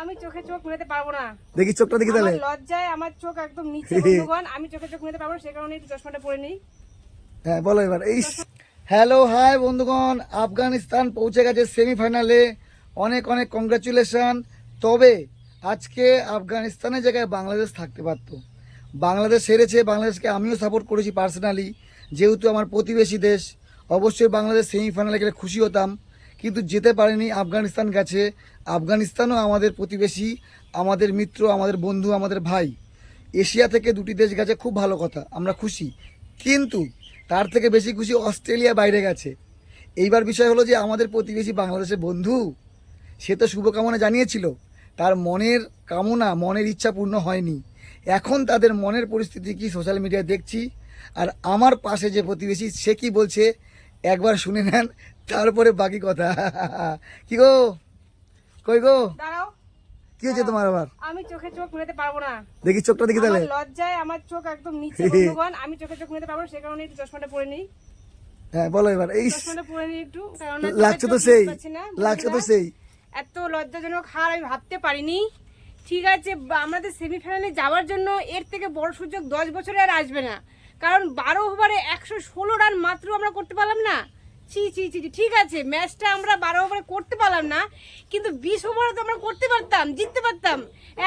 আমি চোখে চোখ মেলাতে পারব না। দেখি চোখটা দেখি তাহলে। লজ্জায় আমার চোখ একদম নিচে বন্ধুগণ আমি চোখে চোখ মেলাতে পারব না সে কারণে একটু চশমাটা পরে নিই। হ্যাঁ বলো এবার। এই হ্যালো হাই বন্ধুগণ আফগানিস্তান পৌঁছে গেছে সেমিফাইনালে। অনেক অনেক কংগ্রাচুলেশন। তবে আজকে আফগানিস্তানের জায়গায় বাংলাদেশ থাকতে পারতো। বাংলাদেশ হেরেছে বাংলাদেশকে আমিও সাপোর্ট করেছি পার্সোনালি যেহেতু আমার প্রতিবেশী দেশ অবশ্যই বাংলাদেশ সেমিফাইনালে গেলে খুশি হতাম। কিন্তু যেতে পারেনি, আফগানিস্তান গেছে। আফগানিস্তানও আমাদের প্রতিবেশী, আমাদের মিত্র, আমাদের বন্ধু, আমাদের ভাই। এশিয়া থেকে দুটি দেশ গেছে, খুব ভালো কথা, আমরা খুশি। কিন্তু তার থেকে বেশি খুশি অস্ট্রেলিয়া বাইরে গেছে। এইবার বিষয় হলো যে আমাদের প্রতিবেশী বাংলাদেশের বন্ধু, সে তো শুভকামনা জানিয়েছিল। তার মনের কামনা, মনের ইচ্ছা পূর্ণ হয়নি। এখন তাদের মনের পরিস্থিতি কি সোশ্যাল মিডিয়ায় দেখছি। আর আমার পাশে যে প্রতিবেশী, সে কি বলছে? একবার শুনে নেন তারপরে বাকি কথা। কি গো? কই গো? দাঁড়াও। কি হয়েছে তোমার আবার? আমি চোখে চোখ মেলাতে পারব না। দেখি চোখটা দেখি তাহলে। লজ্জায় আমার চোখ একদম নিচে বন্ধুগণ আমি চোখে চোখ মেলাতে পারব না সে কারণে একটু চশমাটা পরে নিই। হ্যাঁ বলো এবার। এই চশমাটা পরে নিই একটু কারণ লাগছে তো সেই লাগছে তো সেই। এত লজ্জাজনক হার আমি ভাবতে পারিনি। ঠিক আছে আমাদের সেমিফাইনালে যাওয়ার জন্য এর থেকে বড় সুযোগ দশ বছরে আর আসবে না। কারণ বারো ওভারে একশো ষোলো রান মাত্র আমরা করতে পারলাম না। ছি ছি ছি ঠিক আছে ম্যাচটা আমরা বারো ওভারে করতে পারলাম না কিন্তু বিশ ওভারে তো আমরা করতে পারতাম জিততে পারতাম।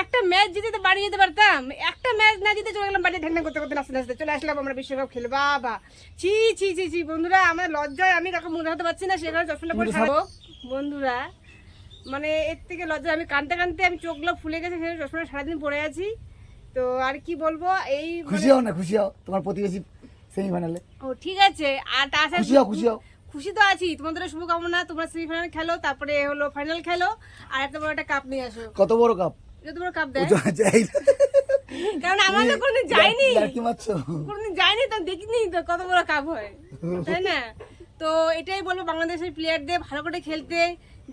একটা ম্যাচ জিতে বাড়ি যেতে পারতাম। একটা ম্যাচ না জিতে চলে গেলাম বাড়ি ঢেকনা করতে করতে নাচতে নাচতে চলে আসলাম আমরা বিশ্বকাপ খেলে বাবা ছি ছি ছি ছি বন্ধুরা আমার লজ্জায় আমি কাউকে মনে হতে পারছি না সেখানে চশমাটা পরে থাকব। বন্ধুরা মানে এর থেকে লজ্জা আমি কানতে কানতে আমি চোখগুলো ফুলে গেছে সেখানে চশমাটা সারাদিন পরে আছি। তো আর কি বলব এই খুশি হও না খুশি হও তোমার প্রতিবেশী সেমিফাইনালে ও ঠিক আছে আর তাছাড়া খুশি হও খুশি হও। খুশি তো আছি। তোমাদের শুভকামনা তোমরা সেমিফাইনাল খেলো তারপরে হলো ফাইনাল খেলো আর এত বড় একটা কাপ নিয়ে আসো। কত বড় কাপ যত বড় কাপ দেয় কারণ আমরা তো কোনোদিন যাইনি কি মারছো? কোনোদিন যাইনি তো দেখিনি তো কত বড় কাপ হয়। তাই না? তো এটাই বলব বাংলাদেশের প্লেয়ারদের ভালো করে খেলতে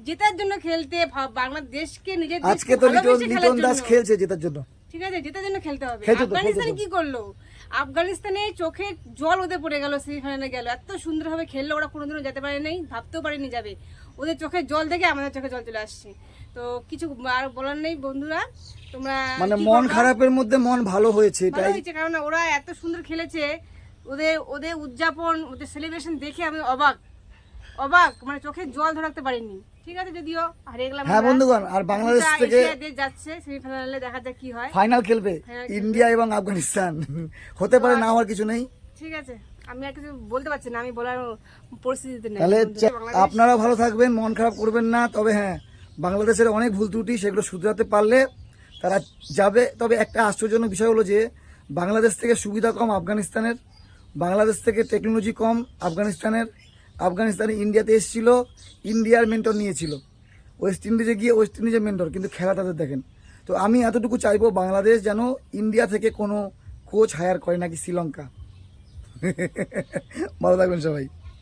জেতার জন্য খেলতে বাংলাদেশকে নিজের আজকে তো লিটন দাস খেলছে জেতার জন্য। ঠিক আছে? জেতার জন্য খেলতে হবে। আফগানিস্তান কি করল? আফগানিস্তানে চোখে জল ওদের পড়ে গেল সেমিফাইনালে গেল। এত সুন্দরভাবে খেললো ওরা কোনোদিনও যেতে পারে নাই ভাবতেও পারেনি যাবে। ওদের চোখে জল দেখে আমাদের চোখে জল চলে আসছে। তো কিছু আর বলার নেই বন্ধুরা তোমরা মানে মন খারাপের মধ্যে মন ভালো হয়েছে ভালো এটাই হয়েছে কারণ ওরা এত সুন্দর খেলেছে ওদের ওদের উদযাপন ওদের সেলিব্রেশন দেখে আমি অবাক। অবাক মানে চোখে জল ধরাতে পারিনি। ঠিক আছে যদিও হারিয়ে গেলাম হ্যাঁ বন্ধুগণ আর বাংলাদেশ থেকে যাচ্ছে সেমিফাইনালে দেখা যাক কি হয়। ফাইনাল খেলবে হ্যাঁ, ইন্ডিয়া এবং আফগানিস্তান। হতে পারে না হওয়ার কিছু নেই। ঠিক আছে আমি আর কিছু বলতে পারছি না আমি বলার পরিস্থিতিতে নেই। তাহলে আপনারা ভালো থাকবেন মন খারাপ করবেন না তবে হ্যাঁ বাংলাদেশের অনেক ভুল ত্রুটি সেগুলো শুধরাতে পারলে তারা যাবে। তবে একটা আশ্চর্যজনক বিষয় হলো যে বাংলাদেশ থেকে সুবিধা কম আফগানিস্তানের বাংলাদেশ থেকে টেকনোলজি কম আফগানিস্তানের। আফগানিস্তানে ইন্ডিয়াতে এসেছিল, ইন্ডিয়ার মেন্টর নিয়েছিল। ওয়েস্ট ইন্ডিজে গিয়ে ওয়েস্ট ইন্ডিজের মেন্টর কিন্তু খেলা তাদের দেখেন। তো আমি এতটুকু চাইব বাংলাদেশ যেন ইন্ডিয়া থেকে কোনো কোচ হায়ার করে নাকি শ্রীলঙ্কা। ভালো থাকবেন সবাই।